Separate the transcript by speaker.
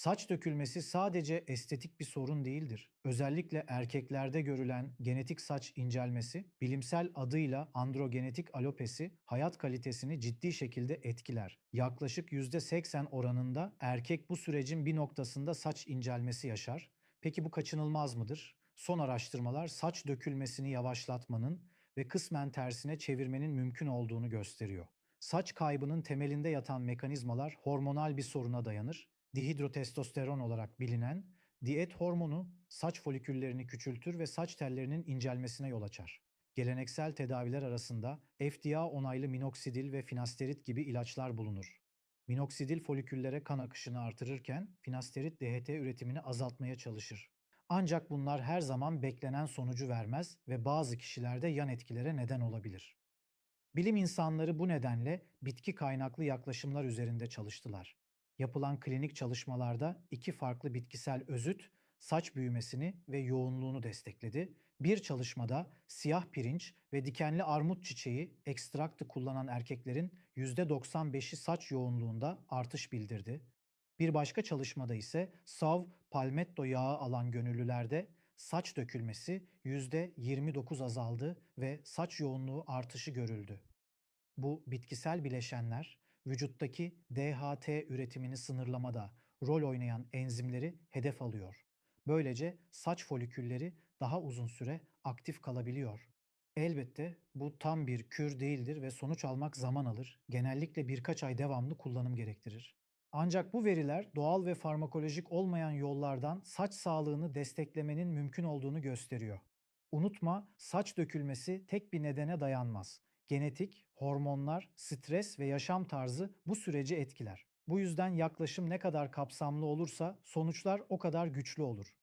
Speaker 1: Saç dökülmesi sadece estetik bir sorun değildir. Özellikle erkeklerde görülen genetik saç incelmesi, bilimsel adıyla androgenetik alopesi, hayat kalitesini ciddi şekilde etkiler. Yaklaşık %80 oranında erkek bu sürecin bir noktasında saç incelmesi yaşar. Peki bu kaçınılmaz mıdır? Son araştırmalar saç dökülmesini yavaşlatmanın ve kısmen tersine çevirmenin mümkün olduğunu gösteriyor. Saç kaybının temelinde yatan mekanizmalar hormonal bir soruna dayanır. Dihidrotestosteron olarak bilinen diyet hormonu saç foliküllerini küçültür ve saç tellerinin incelmesine yol açar. Geleneksel tedaviler arasında FDA onaylı minoksidil ve finasterit gibi ilaçlar bulunur. Minoksidil foliküllere kan akışını artırırken finasterit DHT üretimini azaltmaya çalışır. Ancak bunlar her zaman beklenen sonucu vermez ve bazı kişilerde yan etkilere neden olabilir. Bilim insanları bu nedenle bitki kaynaklı yaklaşımlar üzerinde çalıştılar. Yapılan klinik çalışmalarda iki farklı bitkisel özüt saç büyümesini ve yoğunluğunu destekledi. Bir çalışmada siyah pirinç ve dikenli armut çiçeği ekstraktı kullanan erkeklerin %95'i saç yoğunluğunda artış bildirdi. Bir başka çalışmada ise sav palmetto yağı alan gönüllülerde saç dökülmesi %29 azaldı ve saç yoğunluğu artışı görüldü. Bu bitkisel bileşenler vücuttaki DHT üretimini sınırlamada rol oynayan enzimleri hedef alıyor. Böylece saç folikülleri daha uzun süre aktif kalabiliyor. Elbette bu tam bir kür değildir ve sonuç almak zaman alır. Genellikle birkaç ay devamlı kullanım gerektirir. Ancak bu veriler doğal ve farmakolojik olmayan yollardan saç sağlığını desteklemenin mümkün olduğunu gösteriyor. Unutma, saç dökülmesi tek bir nedene dayanmaz. Genetik, hormonlar, stres ve yaşam tarzı bu süreci etkiler. Bu yüzden yaklaşım ne kadar kapsamlı olursa sonuçlar o kadar güçlü olur.